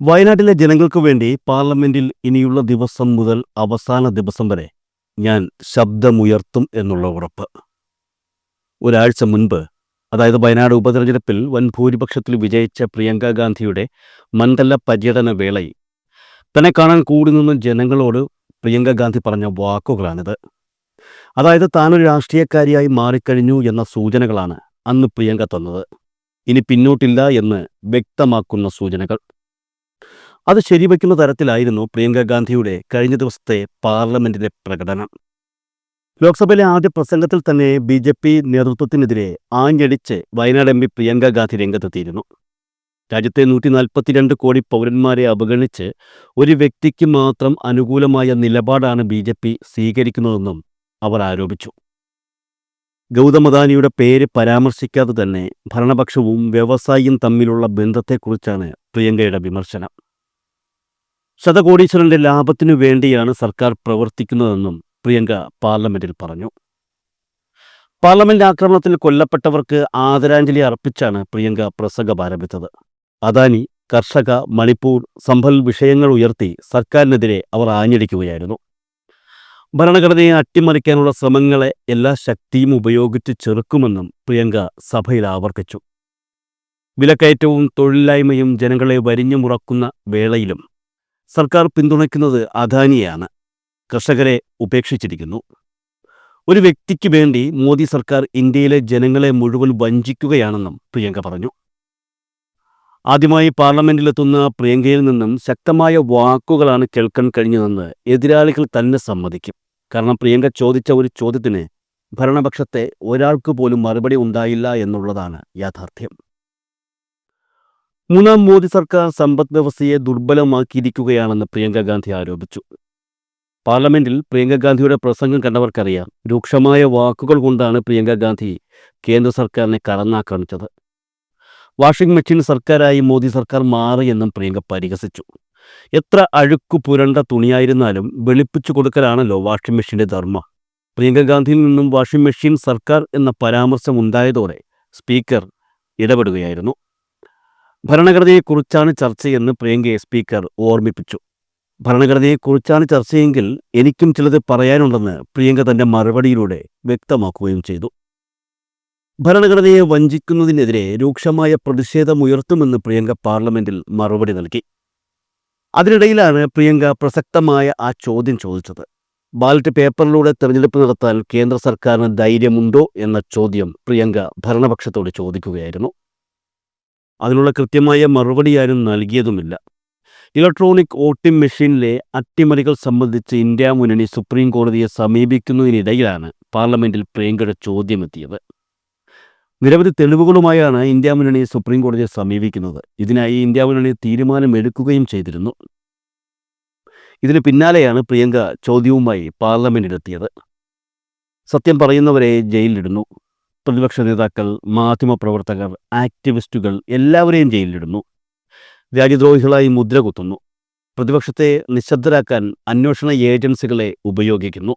വയനാട്ടിലെ ജനങ്ങൾക്ക് വേണ്ടി പാർലമെന്റിൽ ഇനിയുള്ള ദിവസം മുതൽ അവസാന ദിവസം വരെ ഞാൻ ശബ്ദമുയർത്തും എന്നുള്ള ഉറപ്പ്. ഒരാഴ്ച മുൻപ് അതായത് വയനാട് ഉപതെരഞ്ഞെടുപ്പിൽ വൻ ഭൂരിപക്ഷത്തിൽ വിജയിച്ച പ്രിയങ്ക ഗാന്ധിയുടെ മണ്ഡല പര്യടന വേളയിൽ തന്നെ കാണാൻ കൂടി നിന്ന ജനങ്ങളോട് പ്രിയങ്ക ഗാന്ധി പറഞ്ഞ വാക്കുകളാണിത്. അതായത് താനൊരു രാഷ്ട്രീയക്കാരിയായി മാറിക്കഴിഞ്ഞു എന്ന സൂചനകളാണ് അന്ന് പ്രിയങ്ക തന്നത്. ഇനി പിന്നോട്ടില്ല എന്ന് വ്യക്തമാക്കുന്ന സൂചനകൾ. അത് ശരിവയ്ക്കുന്ന തരത്തിലായിരുന്നു പ്രിയങ്ക ഗാന്ധിയുടെ കഴിഞ്ഞ ദിവസത്തെ പാർലമെന്റിലെ പ്രകടനം. ലോക്സഭയിലെ ആദ്യ പ്രസംഗത്തിൽ തന്നെ ബി ജെ പി നേതൃത്വത്തിനെതിരെ ആഞ്ഞടിച്ച് വയനാട് എം പി പ്രിയങ്ക ഗാന്ധി രംഗത്തെത്തിയിരുന്നു. രാജ്യത്തെ നൂറ്റി നാൽപ്പത്തിരണ്ട് കോടി പൗരന്മാരെ അവഗണിച്ച് ഒരു വ്യക്തിക്ക് മാത്രം അനുകൂലമായ നിലപാടാണ് ബി ജെ പി സ്വീകരിക്കുന്നതെന്നും അവർ ആരോപിച്ചു. ഗൗതമദാനിയുടെ പേര് പരാമർശിക്കാതെ തന്നെ ഭരണപക്ഷവും വ്യവസായിയും തമ്മിലുള്ള ബന്ധത്തെക്കുറിച്ചാണ് പ്രിയങ്കയുടെ വിമർശനം. ശതകോടീശ്വരന്റെ ലാഭത്തിനു വേണ്ടിയാണ് സർക്കാർ പ്രവർത്തിക്കുന്നതെന്നും പ്രിയങ്ക പാർലമെന്റിൽ പറഞ്ഞു. പാർലമെന്റ് ആക്രമണത്തിൽ കൊല്ലപ്പെട്ടവർക്ക് ആദരാഞ്ജലി അർപ്പിച്ചാണ് പ്രിയങ്ക പ്രസംഗം ആരംഭിച്ചത്. അദാനി കർഷക മണിപ്പൂർ സംഭൽ വിഷയങ്ങൾ ഉയർത്തി സർക്കാരിനെതിരെ അവർ ആഞ്ഞടിക്കുകയായിരുന്നു. ഭരണഘടനയെ അട്ടിമറിക്കാനുള്ള ശ്രമങ്ങളെ എല്ലാ ശക്തിയും ഉപയോഗിച്ച് ചെറുക്കുമെന്നും പ്രിയങ്ക സഭയിൽ ആവർത്തിച്ചു. വിലക്കയറ്റവും തൊഴിലില്ലായ്മയും ജനങ്ങളെ വരിഞ്ഞു മുറക്കുന്ന വേളയിലും സർക്കാർ പിന്തുണയ്ക്കുന്നത് അദാനിയാണ്. കർഷകരെ ഉപേക്ഷിച്ചിരിക്കുന്നു. ഒരു വ്യക്തിക്ക് വേണ്ടി മോദി സർക്കാർ ഇന്ത്യയിലെ ജനങ്ങളെ മുഴുവൻ വഞ്ചിക്കുകയാണെന്നും പ്രിയങ്ക പറഞ്ഞു. ആദ്യമായി പാർലമെന്റിലെത്തുന്ന പ്രിയങ്കയിൽ നിന്നും ശക്തമായ വാക്കുകളാണ് കേൾക്കാൻ കഴിഞ്ഞതെന്ന് എതിരാളികൾ തന്നെ സമ്മതിക്കും. കാരണം പ്രിയങ്ക ചോദിച്ച ഒരു ചോദ്യത്തിന് ഭരണപക്ഷത്തെ ഒരാൾക്ക് പോലും മറുപടി ഉണ്ടായില്ല എന്നുള്ളതാണ് യാഥാർത്ഥ്യം. മൂന്നാം മോദി സർക്കാർ സമ്പദ് വ്യവസ്ഥയെ ദുർബലമാക്കിയിരിക്കുകയാണെന്ന് പ്രിയങ്ക ഗാന്ധി ആരോപിച്ചു. പാർലമെന്റിൽ പ്രിയങ്ക ഗാന്ധിയുടെ പ്രസംഗം കണ്ടവർക്കറിയാം. രൂക്ഷമായ വാക്കുകൾ കൊണ്ടാണ് പ്രിയങ്ക ഗാന്ധി കേന്ദ്ര സർക്കാരിനെ കടന്നാക്രമിച്ചത്. വാഷിംഗ് മെഷീൻ സർക്കാരായി മോദി സർക്കാർ മാറിയെന്നും പ്രിയങ്ക പരിഹസിച്ചു. എത്ര അഴുക്കു പുരണ്ട തുണിയായിരുന്നാലും വെളുപ്പിച്ചു കൊടുക്കലാണല്ലോ വാഷിംഗ് മെഷീന്റെ ധർമ്മ. പ്രിയങ്ക ഗാന്ധിയിൽ നിന്നും വാഷിംഗ് മെഷീൻ സർക്കാർ എന്ന പരാമർശം ഉണ്ടായതോടെ സ്പീക്കർ ഇടപെടുകയായിരുന്നു. ഭരണഘടനയെക്കുറിച്ചാണ് ചർച്ചയെന്ന് പ്രിയങ്കയെ സ്പീക്കർ ഓർമ്മിപ്പിച്ചു. ഭരണഘടനയെക്കുറിച്ചാണ് ചർച്ചയെങ്കിൽ എനിക്കും ചിലത് പറയാനുണ്ടെന്ന് പ്രിയങ്ക തന്റെ മറുപടിയിലൂടെ വ്യക്തമാക്കുകയും ചെയ്തു. ഭരണഘടനയെ വഞ്ചിക്കുന്നതിനെതിരെ രൂക്ഷമായ പ്രതിഷേധമുയർത്തുമെന്ന് പ്രിയങ്ക പാർലമെന്റിൽ മറുപടി നൽകി. അതിനിടയിലാണ് പ്രിയങ്ക പ്രസക്തമായ ആ ചോദ്യം ചോദിച്ചത്. ബാലറ്റ് പേപ്പറിലൂടെ തെരഞ്ഞെടുപ്പ് നടത്താൻ കേന്ദ്ര സർക്കാരിന് ധൈര്യമുണ്ടോ എന്ന ചോദ്യം പ്രിയങ്ക ഭരണപക്ഷത്തോട് ചോദിക്കുകയായിരുന്നു. അതിനുള്ള കൃത്യമായ മറുപടി ആരും നൽകിയതുമില്ല. ഇലക്ട്രോണിക് വോട്ടിംഗ് മെഷീനിലെ അട്ടിമറികൾ സംബന്ധിച്ച് ഇന്ത്യ മുന്നണി സുപ്രീം കോടതിയെ സമീപിക്കുന്നതിനിടയിലാണ് പാർലമെന്റിൽ പ്രിയങ്കയുടെ ചോദ്യമെത്തിയത്. നിരവധി തെളിവുകളുമായാണ് ഇന്ത്യ മുന്നണി സുപ്രീം കോടതിയെ സമീപിക്കുന്നത്. ഇതിനായി ഇന്ത്യ മുന്നണി തീരുമാനമെടുക്കുകയും ചെയ്തിരുന്നു. ഇതിന് പിന്നാലെയാണ് പ്രിയങ്ക ചോദ്യവുമായി പാർലമെന്റിലെത്തിയത്. സത്യം പറയുന്നവരെ ജയിലിലിടുന്നു. പ്രതിപക്ഷ നേതാക്കൾ മാധ്യമപ്രവർത്തകർ ആക്ടിവിസ്റ്റുകൾ എല്ലാവരെയും ജയിലിലിടുന്നു. രാജ്യദ്രോഹികളായി മുദ്ര കുത്തുന്നു. പ്രതിപക്ഷത്തെ നിശബ്ദരാക്കാൻ അന്വേഷണ ഏജൻസികളെ ഉപയോഗിക്കുന്നു.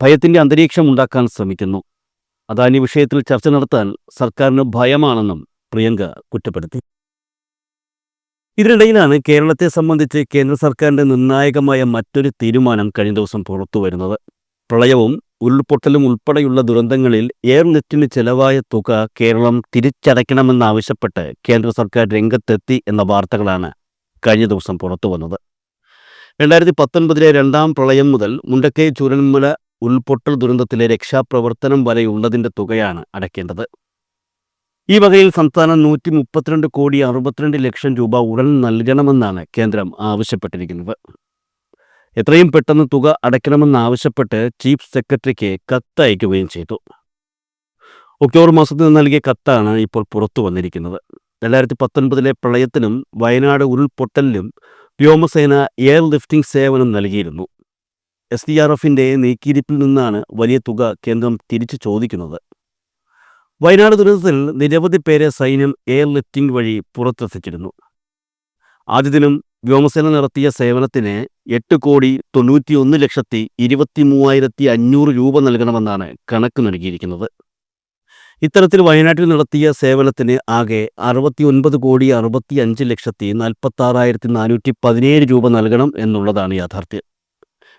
ഭയത്തിന്റെ അന്തരീക്ഷം ഉണ്ടാക്കാൻ ശ്രമിക്കുന്നു. അദാനി വിഷയത്തിൽ ചർച്ച നടത്താൻ സർക്കാരിന് ഭയമാണെന്നും പ്രിയങ്ക കുറ്റപ്പെടുത്തി. ഇതിനിടയിലാണ് കേരളത്തെ സംബന്ധിച്ച് കേന്ദ്ര സർക്കാരിന്റെ നിർണായകമായ മറ്റൊരു തീരുമാനം കഴിഞ്ഞ ദിവസം പുറത്തു വരുന്നത് പ്രളയവും ഉരുൾപൊട്ടലും ഉൾപ്പെടെയുള്ള ദുരന്തങ്ങളിൽ എയർനെറ്റിന് ചെലവായ തുക കേരളം തിരിച്ചടയ്ക്കണമെന്നാവശ്യപ്പെട്ട് കേന്ദ്ര സർക്കാർ രംഗത്തെത്തി എന്ന വാർത്തകളാണ് കഴിഞ്ഞ ദിവസം പുറത്തു വന്നത്. രണ്ടായിരത്തി പത്തൊൻപതിലെ രണ്ടാം പ്രളയം മുതൽ മുണ്ടക്കൈ ചുരന്മല ഉൾപൊട്ടൽ ദുരന്തത്തിലെ രക്ഷാപ്രവർത്തനം വരെയുള്ളതിന്റെ തുകയാണ് അടയ്ക്കേണ്ടത്. ഈ വകയിൽ സംസ്ഥാനം നൂറ്റി മുപ്പത്തിരണ്ട് കോടി അറുപത്തിരണ്ട് ലക്ഷം രൂപ ഉടൻ നൽകണമെന്നാണ് കേന്ദ്രം ആവശ്യപ്പെട്ടിരിക്കുന്നത്. എത്രയും പെട്ടെന്ന് തുക അടയ്ക്കണമെന്നാവശ്യപ്പെട്ട് ചീഫ് സെക്രട്ടറിക്ക് കത്തയക്കുകയും ചെയ്തു. ഒക്ടോബർ മാസത്തിൽ നൽകിയ കത്താണ് ഇപ്പോൾ പുറത്തു വന്നിരിക്കുന്നത്. രണ്ടായിരത്തി പത്തൊൻപതിലെ പ്രളയത്തിനും വയനാട് ഉരുൾപൊട്ടലിനും വ്യോമസേന എയർ ലിഫ്റ്റിംഗ് സേവനം നൽകിയിരുന്നു. എസ് ഡി ആർ എഫിന്റെ നീക്കിയിരിപ്പിൽ നിന്നാണ് വലിയ തുക കേന്ദ്രം തിരിച്ചു ചോദിക്കുന്നത്. വയനാട് ദുരന്തത്തിൽ നിരവധി പേരെ സൈന്യം എയർ ലിഫ്റ്റിംഗ് വഴി പുറത്തെത്തിച്ചിരുന്നു. ആദ്യ ദിനം വ്യോമസേന നടത്തിയ സേവനത്തിന് എട്ട് കോടി തൊണ്ണൂറ്റിയൊന്ന് ലക്ഷത്തി ഇരുപത്തി മൂവായിരത്തി അഞ്ഞൂറ് രൂപ നൽകണമെന്നാണ് കണക്ക് നൽകിയിരിക്കുന്നത്. ഇത്തരത്തിൽ വയനാട്ടിൽ നടത്തിയ സേവനത്തിന് ആകെ അറുപത്തി ഒൻപത് കോടി അറുപത്തി അഞ്ച് ലക്ഷത്തി നാൽപ്പത്തി ആറായിരത്തി നാനൂറ്റി പതിനേഴ് രൂപ നൽകണം എന്നുള്ളതാണ് യാഥാർത്ഥ്യം.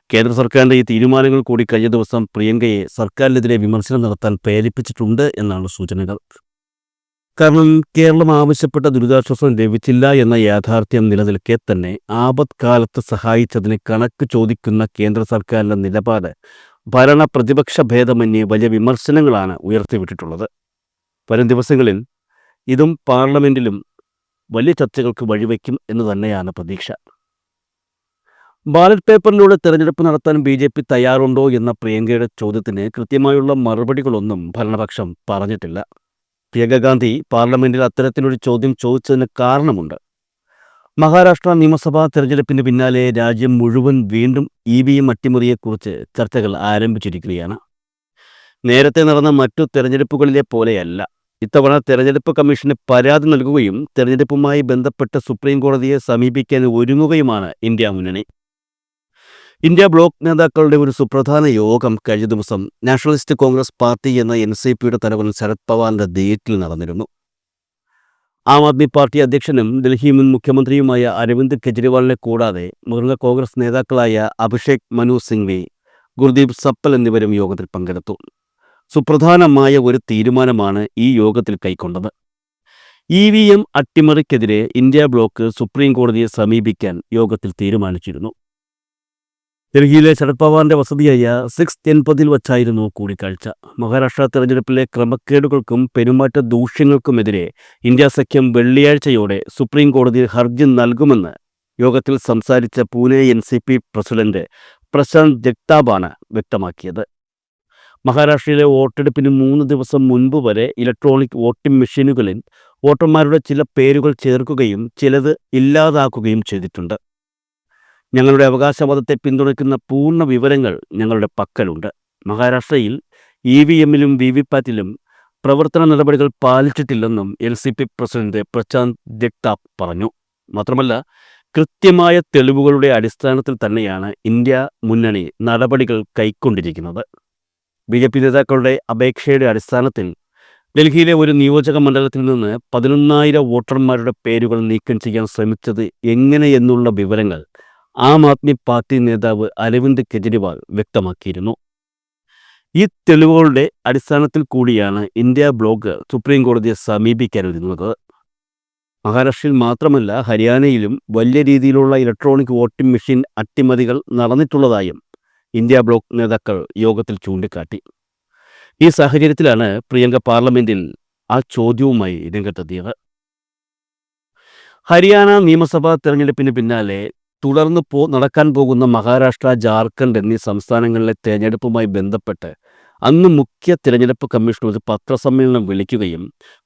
കേന്ദ്ര സർക്കാരിന്റെ ഈ തീരുമാനങ്ങൾ കൂടി കഴിഞ്ഞ ദിവസം പ്രിയങ്കയെ സർക്കാരിനെതിരെ വിമർശനം നടത്താൻ പ്രേരിപ്പിച്ചിട്ടുണ്ട് എന്നാണ് സൂചനകൾ. കാരണം കേരളം ആവശ്യപ്പെട്ട ദുരിതാശ്വാസം ലഭിച്ചില്ല എന്ന യാഥാർത്ഥ്യം നിലനിൽക്കെ തന്നെ ആപത്കാലത്ത് സഹായിച്ചതിന് കണക്ക് ചോദിക്കുന്ന കേന്ദ്ര സർക്കാരിന്റെ നിലപാട് ഭരണ പ്രതിപക്ഷ ഭേദമന്യേ വലിയ വിമർശനങ്ങളാണ് ഉയർത്തിവിട്ടിട്ടുള്ളത്. വരും ദിവസങ്ങളിൽ ഇതും പാർലമെന്റിലും വലിയ ചർച്ചകൾക്ക് വഴിവെക്കും എന്ന് തന്നെയാണ് പ്രതീക്ഷ. ബാലറ്റ് പേപ്പറിലൂടെ തെരഞ്ഞെടുപ്പ് നടത്താൻ ബി ജെ പി തയ്യാറുണ്ടോ എന്ന പ്രിയങ്കയുടെ ചോദ്യത്തിന് കൃത്യമായുള്ള മറുപടികളൊന്നും ഭരണപക്ഷം പറഞ്ഞിട്ടില്ല. പ്രിയങ്ക ഗാന്ധി പാർലമെന്റിൽ അത്തരത്തിലൊരു ചോദ്യം ചോദിച്ചതിന് കാരണമുണ്ട്. മഹാരാഷ്ട്ര നിയമസഭാ തെരഞ്ഞെടുപ്പിന് പിന്നാലെ രാജ്യം മുഴുവൻ വീണ്ടും ഇ വി എം അട്ടിമറിയെക്കുറിച്ച് ചർച്ചകൾ ആരംഭിച്ചിരിക്കുകയാണ്. നേരത്തെ നടന്ന മറ്റു തെരഞ്ഞെടുപ്പുകളിലെ പോലെയല്ല. ഇത്തവണ തെരഞ്ഞെടുപ്പ് കമ്മീഷന് പരാതി നൽകുകയും തെരഞ്ഞെടുപ്പുമായി ബന്ധപ്പെട്ട് സുപ്രീം കോടതിയെ സമീപിക്കാൻ ഒരുങ്ങുകയുമാണ് ഇന്ത്യ മുന്നണി. ഇന്ത്യ ബ്ലോക്ക് നേതാക്കളുടെ ഒരു സുപ്രധാന യോഗം കഴിഞ്ഞ ദിവസം നാഷണലിസ്റ്റ് കോൺഗ്രസ് പാർട്ടി എന്ന എൻ സി പിയുടെ തലവൻ ശരത് പവാറിന്റെ ദേറ്റിൽ നടന്നിരുന്നു. ആം ആദ്മി പാർട്ടി അധ്യക്ഷനും ഡൽഹി മുൻ മുഖ്യമന്ത്രിയുമായ അരവിന്ദ് കെജ്രിവാളിനെ കൂടാതെ മുതിർന്ന കോൺഗ്രസ് നേതാക്കളായ അഭിഷേക് മനു സിംഗ്വി ഗുർദീപ് സപ്പൽ എന്നിവരും യോഗത്തിൽ പങ്കെടുത്തു. സുപ്രധാനമായ ഒരു തീരുമാനമാണ് ഈ യോഗത്തിൽ കൈക്കൊണ്ടത്. ഇ വി എം അട്ടിമറിക്കെതിരെ ഇന്ത്യ ബ്ലോക്ക് സുപ്രീം കോടതിയെ സമീപിക്കാൻ യോഗത്തിൽ തീരുമാനിച്ചിരുന്നു. ഡൽഹിയിലെ ശരത് പവാറിന്റെ വസതിയായ സിക്സ് എൺപതിൽ വച്ചായിരുന്നു കൂടിക്കാഴ്ച. മഹാരാഷ്ട്ര തെരഞ്ഞെടുപ്പിലെ ക്രമക്കേടുകൾക്കും പെരുമാറ്റ ദൂഷ്യങ്ങൾക്കുമെതിരെ ഇന്ത്യ സഖ്യം വെള്ളിയാഴ്ചയോടെ സുപ്രീം കോടതിയിൽ ഹർജി നൽകുമെന്ന് യോഗത്തിൽ സംസാരിച്ച Pune N C P president Prashant ജഗ്താബാണ് വ്യക്തമാക്കിയത്. മഹാരാഷ്ട്രയിലെ വോട്ടെടുപ്പിന് മൂന്ന് ദിവസം മുൻപ് വരെ ഇലക്ട്രോണിക് വോട്ടിംഗ് മെഷീനുകളിൽ വോട്ടർമാരുടെ ചില പേരുകൾ ചേർക്കുകയും ചിലത് ഇല്ലാതാക്കുകയും ചെയ്തിട്ടുണ്ട്. ഞങ്ങളുടെ അവകാശവാദത്തെ പിന്തുണയ്ക്കുന്ന പൂർണ വിവരങ്ങൾ ഞങ്ങളുടെ പക്കലുണ്ട്. മഹാരാഷ്ട്രയിൽ ഇ വി എമ്മിലും വി വി പാറ്റിലും പ്രവർത്തന നടപടികൾ പാലിച്ചിട്ടില്ലെന്നും L C P president Prashant Jagtap പറഞ്ഞു. മാത്രമല്ല കൃത്യമായ തെളിവുകളുടെ അടിസ്ഥാനത്തിൽ തന്നെയാണ് ഇന്ത്യ മുന്നണി നടപടികൾ കൈക്കൊണ്ടിരിക്കുന്നത്. ബി ജെ പി നേതാക്കളുടെ അപേക്ഷയുടെ അടിസ്ഥാനത്തിൽ ഡൽഹിയിലെ ഒരു നിയോജക മണ്ഡലത്തിൽ നിന്ന് പതിനൊന്നായിരം വോട്ടർമാരുടെ പേരുകൾ നീക്കം ചെയ്യാൻ ശ്രമിച്ചത് എങ്ങനെയെന്നുള്ള വിവരങ്ങൾ ആം ആദ്മി പാർട്ടി നേതാവ് അരവിന്ദ് കെജ്രിവാൾ വ്യക്തമാക്കിയിരുന്നു. ഈ തെളിവുകളുടെ അടിസ്ഥാനത്തിൽ കൂടിയാണ് ഇന്ത്യ ബ്ലോക്ക് സുപ്രീം കോടതിയെ സമീപിക്കാനൊരുങ്ങുന്നത് മഹാരാഷ്ട്രയിൽ മാത്രമല്ല ഹരിയാനയിലും വലിയ രീതിയിലുള്ള ഇലക്ട്രോണിക് വോട്ടിംഗ് മെഷീൻ അട്ടിമതികൾ നടന്നിട്ടുള്ളതായും ഇന്ത്യ ബ്ലോക്ക് നേതാക്കൾ യോഗത്തിൽ ചൂണ്ടിക്കാട്ടി. ഈ സാഹചര്യത്തിലാണ് പ്രിയങ്ക പാർലമെന്റിൽ ആ ചോദ്യവുമായി രംഗത്തെത്തിയത്. ഹരിയാന നിയമസഭാ തെരഞ്ഞെടുപ്പിന് പിന്നാലെ തുടർന്ന് പോ നടക്കാൻ പോകുന്ന മഹാരാഷ്ട്ര ജാർഖണ്ഡ് എന്നീ സംസ്ഥാനങ്ങളിലെ തെരഞ്ഞെടുപ്പുമായി ബന്ധപ്പെട്ട് അന്ന് മുഖ്യ തിരഞ്ഞെടുപ്പ് കമ്മീഷൻ ഒരു പത്രസമ്മേളനം വിളിക്കുകയും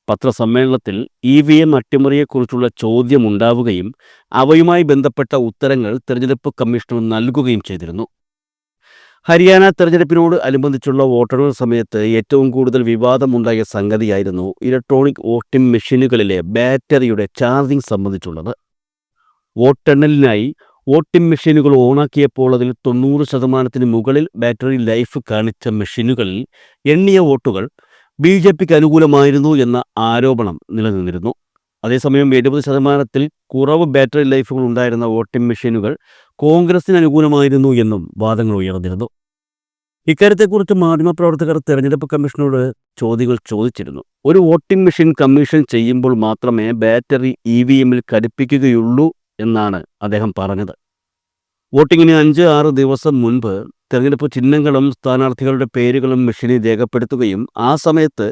പത്രസമ്മേളനത്തിൽ ഇ വി എം അട്ടിമറിയെക്കുറിച്ചുള്ള ചോദ്യം ഉണ്ടാവുകയും അവയുമായി ബന്ധപ്പെട്ട ഉത്തരങ്ങൾ തിരഞ്ഞെടുപ്പ് കമ്മീഷണർ നൽകുകയും ചെയ്തിരുന്നു. ഹരിയാന തെരഞ്ഞെടുപ്പിനോട് അനുബന്ധിച്ചുള്ള വോട്ടെടുപ്പ് സമയത്ത് ഏറ്റവും കൂടുതൽ വിവാദമുണ്ടായ സംഗതിയായിരുന്നു ഇലക്ട്രോണിക് വോട്ടിംഗ് മെഷീനുകളിലെ ബാറ്ററിയുടെ ചാർജിംഗ് സംബന്ധിച്ചുള്ളത്. വോട്ടെണ്ണലിനായി വോട്ടിംഗ് മെഷീനുകൾ ഓണാക്കിയപ്പോൾ അതിൽ തൊണ്ണൂറ് ശതമാനത്തിന് മുകളിൽ ബാറ്ററി ലൈഫ് കാണിച്ച മെഷീനുകളിൽ എണ്ണിയ വോട്ടുകൾ ബി ജെ പിക്ക് അനുകൂലമായിരുന്നു എന്ന ആരോപണം നിലനിന്നിരുന്നു. അതേസമയം എഴുപത് ശതമാനത്തിൽ കുറവ് ബാറ്ററി ലൈഫുകൾ ഉണ്ടായിരുന്ന വോട്ടിംഗ് മെഷീനുകൾ കോൺഗ്രസിന് അനുകൂലമായിരുന്നു എന്നും വാദങ്ങൾ ഉയർന്നിരുന്നു. ഇക്കാര്യത്തെക്കുറിച്ച് മാധ്യമപ്രവർത്തകർ തെരഞ്ഞെടുപ്പ് കമ്മീഷനോട് ചോദ്യങ്ങൾ ചോദിച്ചിരുന്നു. ഒരു വോട്ടിംഗ് മെഷീൻ കമ്മീഷൻ ചെയ്യുമ്പോൾ മാത്രമേ ബാറ്ററി ഇ വി എമ്മിൽ ഘടിപ്പിക്കുകയുള്ളൂ എന്നാണ് അദ്ദേഹം പറഞ്ഞത്. വോട്ടിങ്ങിന് അഞ്ച് ആറ് ദിവസം മുൻപ് തെരഞ്ഞെടുപ്പ് ചിഹ്നങ്ങളും സ്ഥാനാർത്ഥികളുടെ പേരുകളും മെഷീനിൽ രേഖപ്പെടുത്തുകയും ആ സമയത്ത്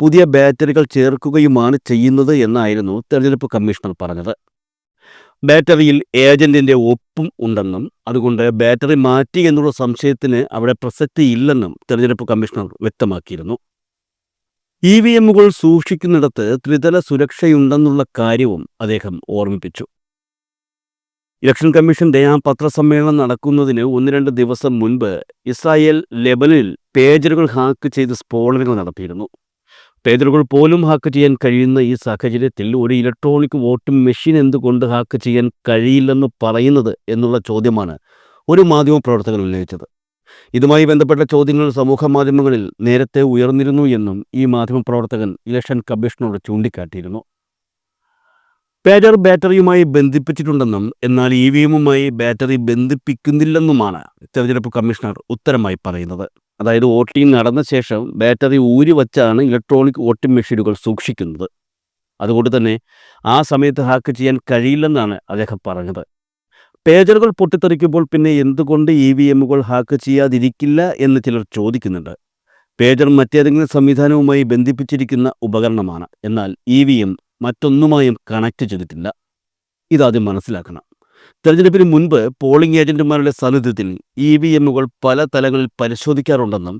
പുതിയ ബാറ്ററികൾ ചേർക്കുകയുമാണ് ചെയ്യുന്നത് എന്നായിരുന്നു തെരഞ്ഞെടുപ്പ് കമ്മീഷണർ പറഞ്ഞത്. ബാറ്ററിയിൽ ഏജന്റിന്റെ ഒപ്പും ഉണ്ടെന്നും അതുകൊണ്ട് ബാറ്ററി മാറ്റി എന്നുള്ള സംശയത്തിന് അവിടെ പ്രസക്തിയില്ലെന്നും തെരഞ്ഞെടുപ്പ് കമ്മീഷണർ വ്യക്തമാക്കിയിരുന്നു. ഇ വി എമ്മുകൾ സൂക്ഷിക്കുന്നിടത്ത് ത്രിതല സുരക്ഷയുണ്ടെന്നുള്ള കാര്യവും അദ്ദേഹം ഓർമ്മിപ്പിച്ചു. ഇലക്ഷൻ കമ്മീഷന്റെ ആ പത്രസമ്മേളനം നടക്കുന്നതിന് ഒന്ന് രണ്ട് ദിവസം മുൻപ് ഇസ്രായേൽ ലെബനിൽ പേജറുകൾ ഹാക്ക് ചെയ്ത് സ്ഫോടനങ്ങൾ നടത്തിയിരുന്നു. പേജറുകൾ പോലും ഹാക്ക് ചെയ്യാൻ കഴിയുന്ന ഈ സാഹചര്യത്തിൽ ഒരു ഇലക്ട്രോണിക് വോട്ടിംഗ് മെഷീൻ എന്തുകൊണ്ട് ഹാക്ക് ചെയ്യാൻ കഴിയില്ലെന്ന് പറയുന്നത് എന്നുള്ള ചോദ്യമാണ് ഒരു മാധ്യമ മാധ്യമപ്രവർത്തകൻ ഉന്നയിച്ചത്. ഇതുമായി ബന്ധപ്പെട്ട ചോദ്യങ്ങൾ സമൂഹ മാധ്യമങ്ങളിൽ നേരത്തെ ഉയർന്നിരുന്നു എന്നും ഈ മാധ്യമപ്രവർത്തകൻ ഇലക്ഷൻ കമ്മീഷനോട് ചൂണ്ടിക്കാട്ടിയിരുന്നു. പേജർ ബാറ്ററിയുമായി ബന്ധിപ്പിച്ചിട്ടുണ്ടെന്നും എന്നാൽ ഇ വി എമ്മുമായി ബാറ്ററി ബന്ധിപ്പിക്കുന്നില്ലെന്നുമാണ് തെരഞ്ഞെടുപ്പ് കമ്മീഷണർ ഉത്തരമായി പറയുന്നത്. അതായത് വോട്ടിംഗ് നടന്ന ശേഷം ബാറ്ററി ഊരി വച്ചാണ് ഇലക്ട്രോണിക് വോട്ടിംഗ് മെഷീനുകൾ സൂക്ഷിക്കുന്നത്. അതുകൊണ്ട് തന്നെ ആ സമയത്ത് ഹാക്ക് ചെയ്യാൻ കഴിയില്ലെന്നാണ് അദ്ദേഹം പറഞ്ഞത്. പേജറുകൾ പൊട്ടിത്തെറിക്കുമ്പോൾ പിന്നെ എന്തുകൊണ്ട് ഇ വി എമ്മുകൾ ഹാക്ക് ചെയ്യാതിരിക്കില്ല എന്ന് ചിലർ ചോദിക്കുന്നുണ്ട്. പേജർ മറ്റേതെങ്കിലും സംവിധാനവുമായി ബന്ധിപ്പിച്ചിരിക്കുന്ന ഉപകരണമാണ്. എന്നാൽ ഇ വി എം മറ്റൊന്നുമായും കണക്ട് ചെയ്തിട്ടില്ല. ഇതാദ്യം മനസ്സിലാക്കണം. തെരഞ്ഞെടുപ്പിന് മുൻപ് പോളിംഗ് ഏജന്റുമാരുടെ സാന്നിധ്യത്തിൽ ഇ വി എമ്മുകൾ പല തലങ്ങളിൽ പരിശോധിക്കാറുണ്ടെന്നും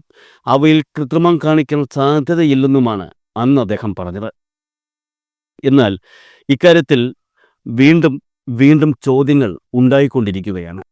അവയിൽ കൃത്രിമം കാണിക്കാൻ സാധ്യതയില്ലെന്നുമാണ് അന്ന് അദ്ദേഹം പറഞ്ഞത്. എന്നാൽ ഇക്കാര്യത്തിൽ വീണ്ടും വീണ്ടും ചോദ്യങ്ങൾ ഉണ്ടായിക്കൊണ്ടിരിക്കുകയാണ്.